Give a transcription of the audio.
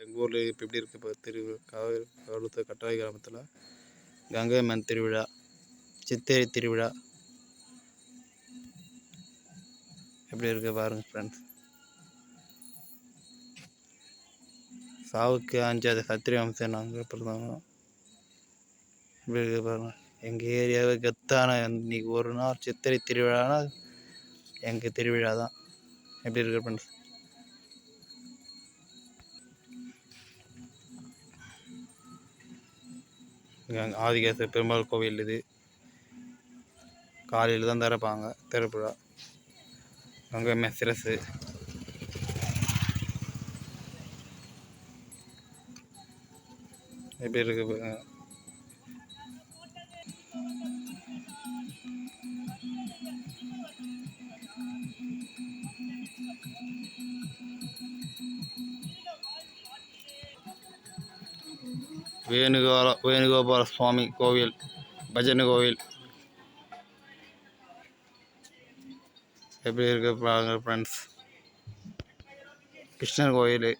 எங்கள் ஊரில் இப்போ எப்படி இருக்குது இப்போ திருவிழா காவேரி கட்டாய கிராமத்தில்? கங்கை அம்மன் திருவிழா சித்திரை திருவிழா. எப்படி இருக்கு பாருங்க ஃப்ரெண்ட்ஸ் சாவுக்கு அஞ்சாவது சத்திரி வம்சம் நாங்கள் பிறந்தவங்க எப்படி இருக்கு பாருங்கள் எங்கள் ஏரியாவை கெத்தான இன்னைக்கு ஒரு நாள் சித்திரை திருவிழானா எங்கள் திருவிழா தான் எப்படி இருக்குது ஃப்ரெண்ட்ஸ் ஆதிகேச பெருமாள் கோவில் இது. காலையில் தான் திறப்பாங்க திறப்புழா. அங்கே மெஸ்ரஸு எப்படி இருக்கு பாருங்க. வேணுகோபால சுவாமி கோவில் பஜனை கோவில் எப்படி இருக்கு பாருங்க ஃப்ரெண்ட்ஸ் கிருஷ்ணர் கோயில்